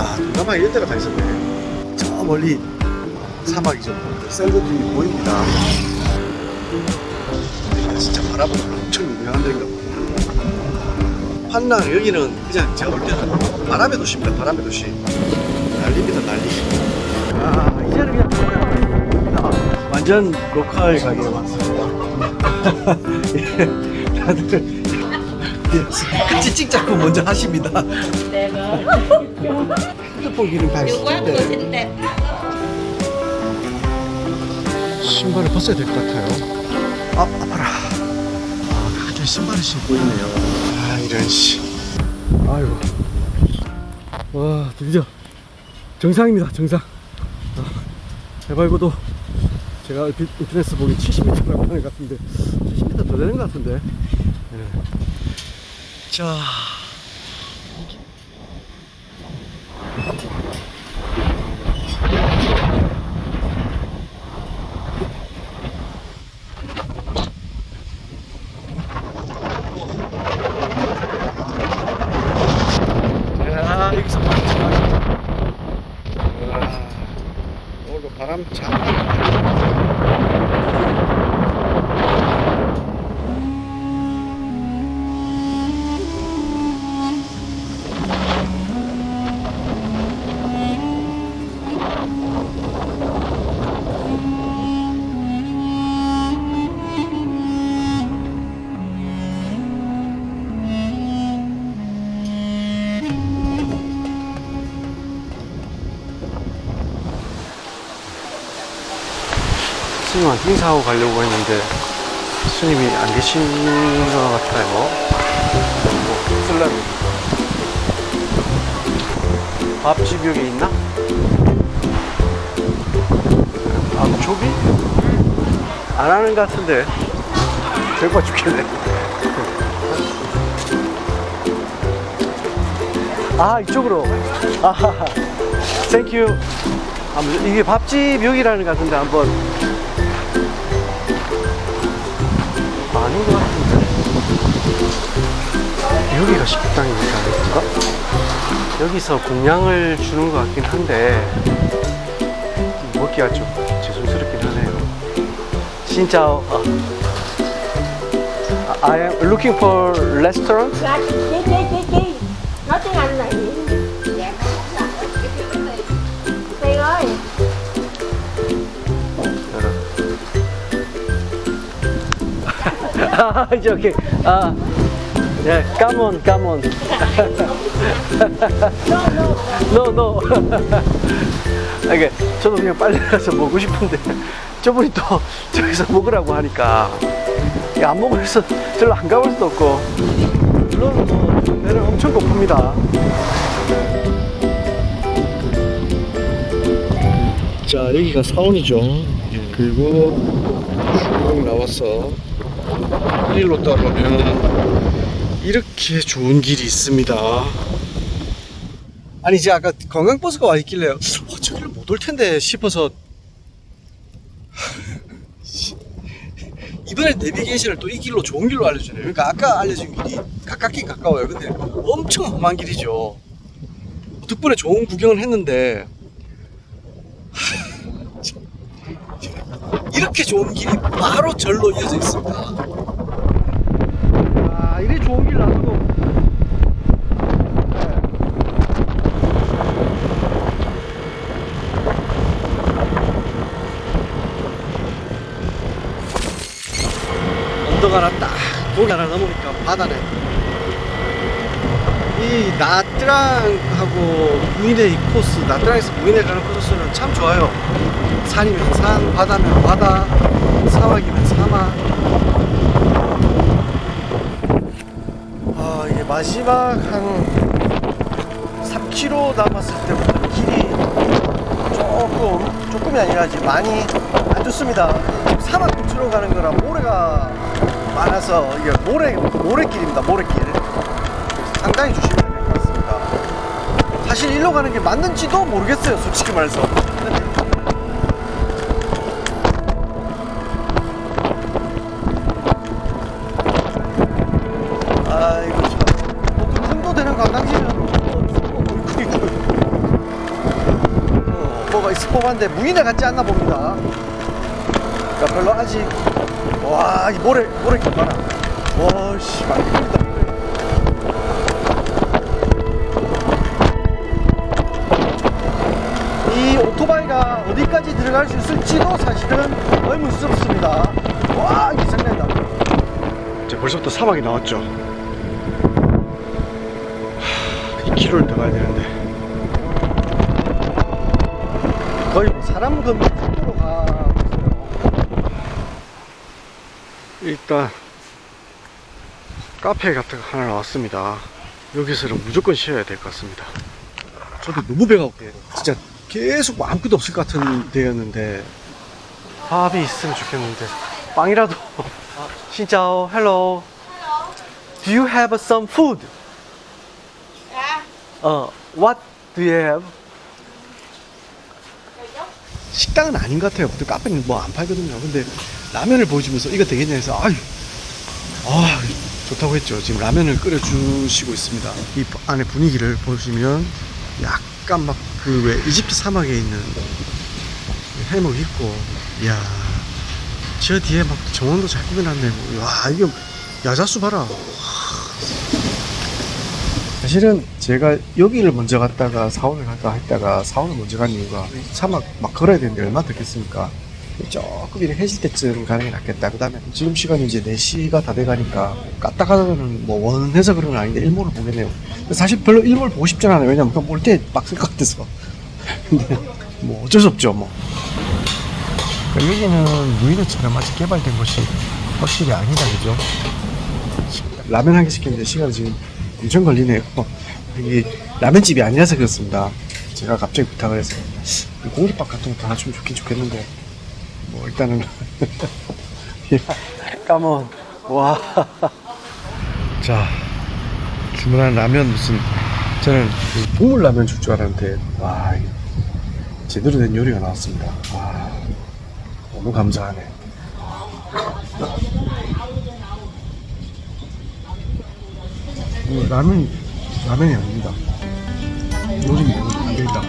야, 동남아 이런 데가 다 있었네. 저 멀리 사막이 좀 샌드들이 보입니다. 야, 진짜 바라보면 엄청 유명한 데인가 보다. 환랑 여기는 그냥 제가 볼 때는 바람의 도시입니다. 바람의 도시. 난리입니다, 난리. 아, 이제는 그냥. 완전 로컬 가게에 왔습니다. 예, 다들 예, 같이 찍자고 먼저 하십니다. 핸드폰 텐데 것인데 신발을 벗어야 될 것 같아요. 아, 아파라. 아, 다들 신발을 신고 있네요. 아, 이런 씨. 아이고. 와, 드디어 정상입니다, 정상. 아, 해발고도 제가 인터넷에서 보기 70m라고 하는 것 같은데 70m 더 되는 것 같은데. 예. 자. 스님한테 인사하고 가려고 했는데 스님이 안 계신 것 같아요. 뭐, 슬람 밥집 여기 있나? 아, 저기? 안 하는 것 같은데. 배고파 죽겠네. 아, 이쪽으로. 아하하. 땡큐. 이게 밥집 여기라는 것 같은데 한번 아닌 것 같은데. 여기가 식당인가 아닌가? 여기서 공양을 주는 것 같긴 한데 먹기가 좀 죄송스럽긴 하네요. 진짜 아, I am looking for restaurant 아, 저기, 아, 예, 까몬, 까몬. no, no. 아, 이게 저도 그냥 빨리 가서 먹고 싶은데 저분이 또 저기서 먹으라고 하니까 안 먹어서 별로 안 가볼 수도 없고 물론 뭐 배는 엄청 고픕니다. 자, 여기가 사원이죠. 그리고 쭉 나와서 일로 따라오면 이렇게 좋은 길이 있습니다. 아니 이제 아까 관광버스가 와 있길래 어, 저 길로 못 올 텐데 싶어서 이번에 내비게이션을 또 이 길로 좋은 길로 알려주네요. 그러니까 아까 알려준 길이 가깝긴 가까워요. 근데 엄청 험한 길이죠. 덕분에 좋은 구경을 했는데 이렇게 좋은 길이 바로 절로 이어져 있습니다. 아, 이래 좋은 길 놔두고. 언덕 하나 딱, 고기 하나 넘으니까 바다네. 이 나트랑하고 무인의 이 코스, 나트랑에서 무인에 가는 코스는 참 좋아요. 산이면 산, 바다면 바다, 사막이면 사막. 아, 이게 마지막 한 3km 남았을 때부터 길이 조금, 조금이 아니라 이제 많이 안 좋습니다. 사막 근처로 가는 거라 모래가 많아서 이게 모래, 모래길입니다. 모래길. 상당히 조심해야 될 것 같습니다. 사실 일로 가는 게 맞는지도 모르겠어요. 솔직히 말해서. 뭐 스포반데 무인에 같지 않나 봅니다. 그러니까 별로 아직 와, 이 모래 모래 좀 봐라. 와, 씨, 많이 큽니다. 이 오토바이가 어디까지 들어갈 수 있을지도 사실은 의문스럽습니다. 와, 이게 장난이다. 이제 벌써부터 사막이 나왔죠. 하, 2km를 더 가야 되는데. 거의 뭐 사람 걷는 속도로 가고 있어요. 일단 카페 같은 거 하나 나왔습니다. 여기서는 무조건 쉬어야 될 것 같습니다. 저도 너무 배가 고파요. 진짜 계속 뭐 아무것도 없을 것 같은 데였는데 밥이 있으면 좋겠는데 빵이라도 진짜 hello do you have some food? 어 what do you have? 식당은 아닌 것 같아요. 보통 카페는 뭐 안 팔거든요. 근데 라면을 보여주면서 이거 되겠냐 해서 아유 아 좋다고 했죠. 지금 라면을 끓여주시고 있습니다. 이 안에 분위기를 보시면 약간 막 그 왜 이집트 사막에 있는 해목 있고 이야 저 뒤에 막 정원도 잘 꾸며놨네. 와 이거 야자수 봐라. 사실은 제가 여기를 먼저 갔다가 사원을 갈까 했다가 사원을 먼저 간 이유가 사막 막 걸어야 되는데 얼마나 됐겠습니까? 조금 이렇게 해질 때쯤 가는 게 낫겠다. 그 다음에 지금 시간이 이제 4시가 다 돼가니까 까딱하다는 뭐 원해서 그런 건 아닌데 일몰을 보겠네요. 사실 별로 일몰 보고 싶진 않아요. 왜냐면 그볼때 빡셀 것 같아서. 근데 뭐 어쩔 수 없죠 뭐. 그러니까 여기는 무인도처럼 아직 개발된 곳이 확실히 아니다 그죠? 라면 한 개 시켰는데 시간이 지금 엄청 걸리네요. 여기 라면집이 아니라서 그렇습니다. 제가 갑자기 부탁을 해서 공깃밥 같은 것도 하나 주면 좋긴 좋겠는데 뭐 일단은 까먼 와. 자 주문한 라면 무슨 저는 그 국물 라면 줄 줄 알았는데 와 제대로 된 요리가 나왔습니다. 와 너무 감사하네. 이거 라면 라면이 아닙니다. 요즘 안 되겠다.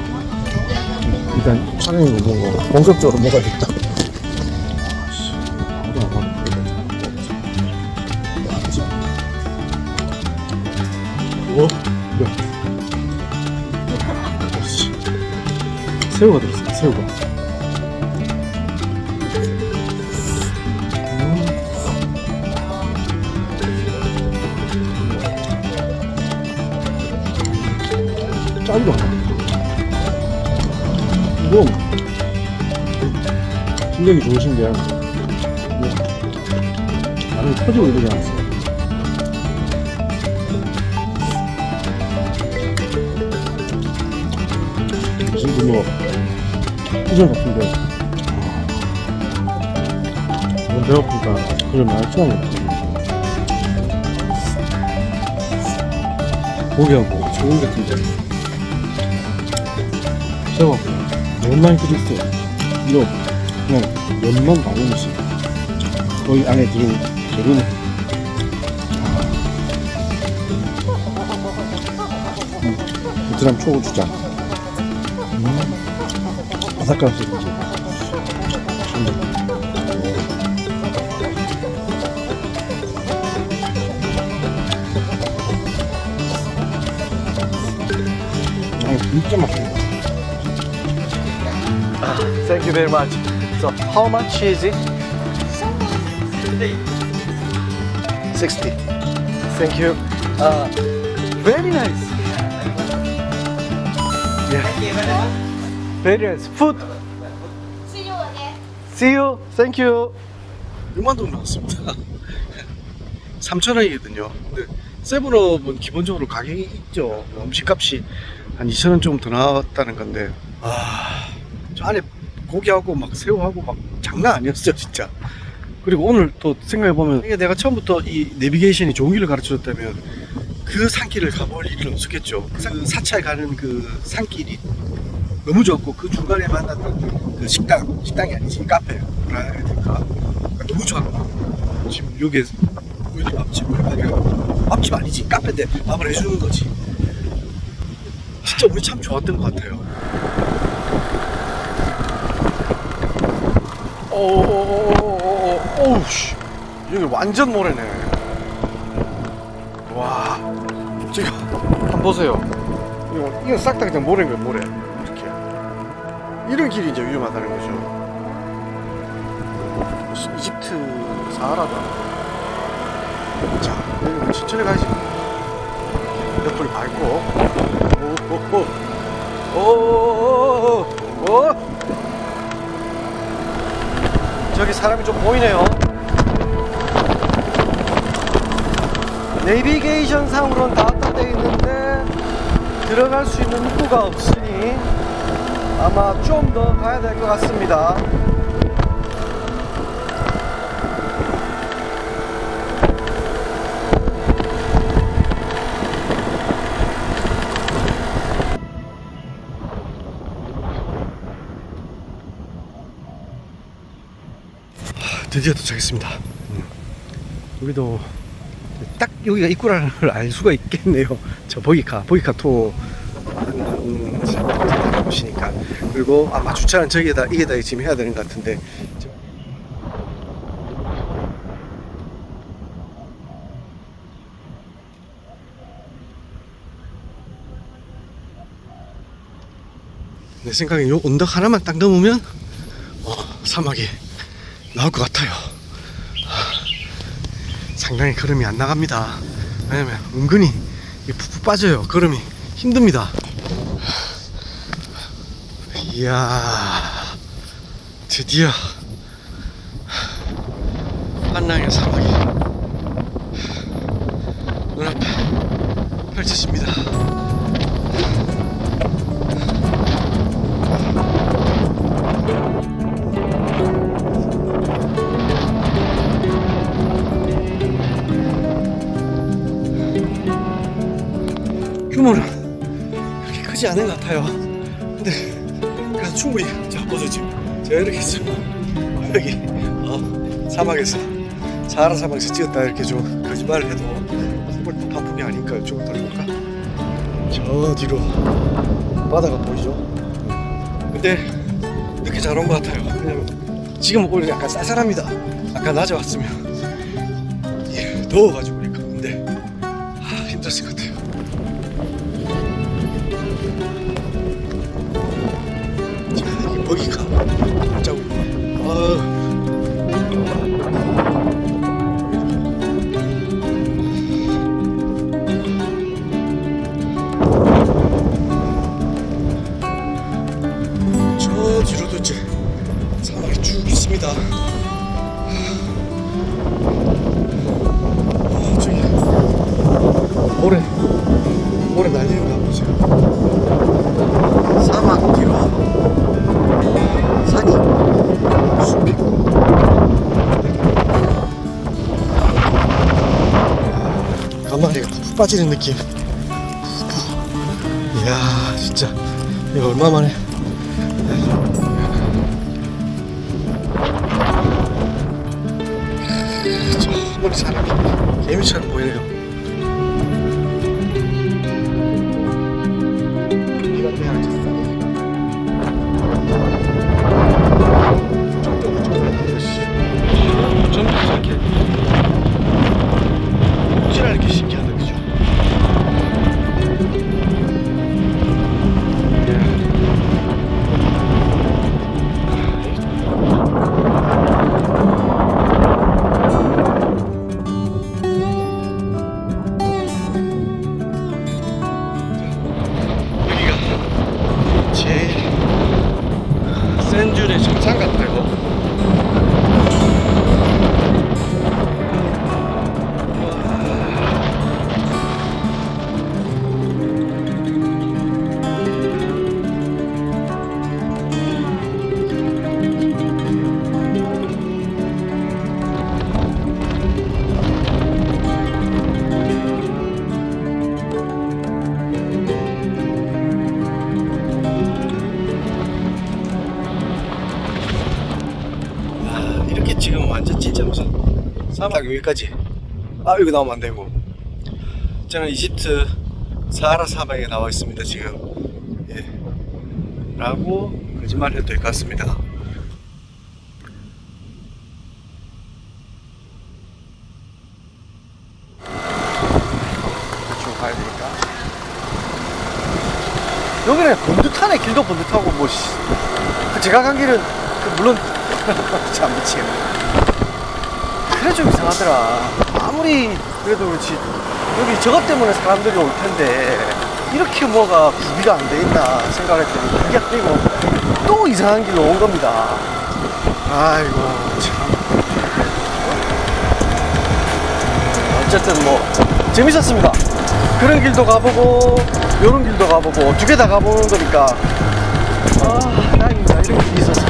일단 촬영이 너무 거 본격적으로 먹어야겠다. 어? 야. 새우가 들었어, 새우가. 짠다. 이거 실력이 좋으신 게 나는 터지고 이러지 않았어요. 지금 뭐 표정 같은데 너무 배고프니까 그걸 많이 처음 먹었거든요. 고기하고 소고기 같은데 너무 많이 들었어요. 이거 그냥 면만 나오면서 거기 안에 들은 재료는 음, 베트남 초고추장. 음, 아삭한 소리지 아 진짜 맛있다 Thank you very much. So, how much is it? 60. Thank you. Uh, very nice. Yeah. Very nice. Food. See you again. See you. Thank you. 6만 동 나왔습니다. 3,000원이거든요. 근데 세븐업은 기본적으로 가격이 있죠. 음식값이 한 2,000원 좀 더 나왔다는 건데. 아, 저 안에 고기하고 막 새우하고 막 장난 아니었어요, 진짜. 그리고 오늘 또 생각해보면 내가 처음부터 이 내비게이션이 좋은 길을 가르쳐 줬다면 그 산길을 가볼 일은 없었겠죠. 그 사차에 가는 그 산길이 너무 좋았고 그 중간에 만났던 그 식당, 식당이 아니지 카페, 뭐라 해야 될까? 그러니까 너무 좋았고 지금 여기 밥집을 아니라 밥집 아니지 카페인데 밥을 해주는 거지. 진짜 우리 참 좋았던 것 같아요. 오오오오오오우 씨 여기 완전 모래네 와 지금 한번 보세요 이거 이거 싹다 그냥 모래인 거예요 모래 이렇게 이런 길이 이제 위험하다는 거죠 이집트 사하라다 자 여기 천천히 가야지 옆을 밟고 보이네요. 내비게이션 상으로는 다돼 있는데 들어갈 수 있는 입구가 없으니 아마 좀 더 가야 될 것 같습니다. 드디어 도착했습니다. 음. 우리도 딱 여기가 입구라는 걸 알 수가 있겠네요. 저 보기카, 보기카 투어 음, 보시니까 그리고 아마 주차는 저기에다 이게다 지금 해야 되는 것 같은데 저- 내 생각에 요 언덕 하나만 딱 넘으면 어, 사막이 나올 것 같아요. 상당히 걸음이 안 나갑니다. 왜냐면 은근히 푹푹 빠져요. 걸음이 힘듭니다. 이야, 드디어 한낭의 사막이 규모는 그렇게 크지 않은 것 같아요. 근데 그래서 충분히 자 보세요 지금 제가 이렇게 있으면 여기 어, 사막에서 사하라 사막에서 찍었다 이렇게 좀 거짓말을 해도 정말 단풍이 아닐까요? 조금 더 볼까? 저 뒤로 바다가 보이죠? 근데 늦게 잘 온 것 같아요. 왜냐면 지금 오히려 약간 쌀쌀합니다. 아까 낮에 왔으면 예, 더워가지고 그러니까 근데 아, 힘들었을 것 같아요. 빠지는 느낌. 이야 진짜. 이거 얼마만에 저 머리 사람이 개미처럼 보이네요. 이렇게 신기하다 여기까지. 아 여기 나오면 안되고 저는 이집트 사하라 사방에 나와 있습니다 지금. 예. 라고 거짓말 해도 될 것 같습니다. 대충 가야 되니까. 여기는 번듯하네 길도 번듯하고 뭐 그 제가 간 길은 그 물론 참 미치겠네. 그래 좀 이상하더라 아무리 그래도 그렇지 여기 저것 때문에 사람들이 올 텐데 이렇게 뭐가 구비가 안 돼 있나 생각했더니 그게 아니고 또 이상한 길로 온 겁니다 아이고 참 어쨌든 뭐 재밌었습니다. 그런 길도 가보고 이런 길도 가보고 두 개 다 가보는 거니까 아 다행입니다. 이런 길이 있었어.